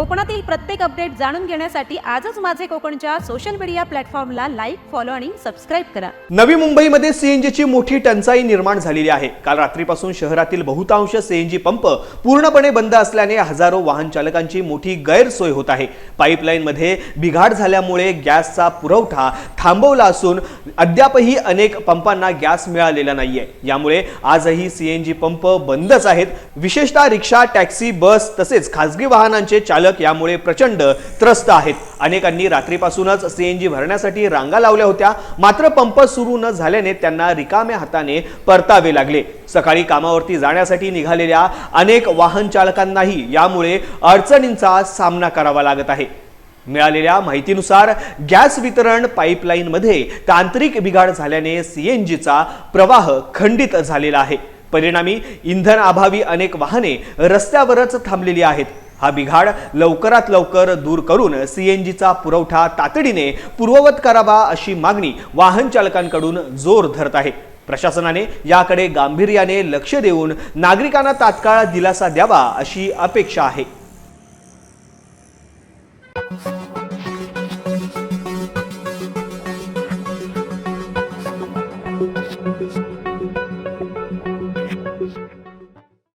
कोकणातील प्रत्येक अपडेट जाणून घेण्यासाठी आजच माझे कोकणच्या सोशल मीडिया प्लॅटफॉर्मला लाईक फॉलो आणि सबस्क्राईब करा. नवी मुंबईमध्ये सीएनजीची मोठी टंचाई निर्माण झालेली आहे. काल रात्रीपासून शहरातील बहुतांश सीएनजी पंप पूर्णपणे बंद असल्याने हजारो वाहन चालकांची मोठी गैरसोय होत आहे. पाईपलाईनमध्ये बिघाड झाल्यामुळे गॅसचा पुरवठा थांबवला असून अद्यापही अनेक पंपांना गॅस मिळालेला नाहीये. यामुळे आजही सीएनजी पंप बंदच आहेत. विशेषतः रिक्षा टॅक्सी बस तसेच खासगी वाहनांचे चालक यामुळे प्रचंड त्रस्त आहेत. अनेकांनी रात्रीपासूनच सीएनजी भरण्यासाठी रांगा लावल्या होत्या. मात्र पंप सुरू न झाल्याने त्यांना रिकाम्या हाताने परतावे लागले. सकाळी कामावरती जाण्यासाठी निघालेल्या अनेक वाहन चालकांनाही यामुळे अडचणींचा सामना करावा लागत आहे. मिळालेल्या माहितीनुसार गॅस वितरण पाईपलाईनमध्ये तांत्रिक बिघाड झाल्याने सीएनजीचा प्रवाह खंडित झालेला आहे. परिणामी इंधन अभावी अनेक वाहने रस्त्यावरच थांबलेली आहेत. हा बिघाड लवकरात लवकर दूर करून सीएनजीचा पुरवठा तातडीने पूर्ववत करावा अशी मागणी वाहन चालकांकडून जोर धरत आहे. प्रशासनाने याकडे गांभीर्याने लक्ष देऊन नागरिकांना तात्काळ दिलासा द्यावा अशी अपेक्षा आहे.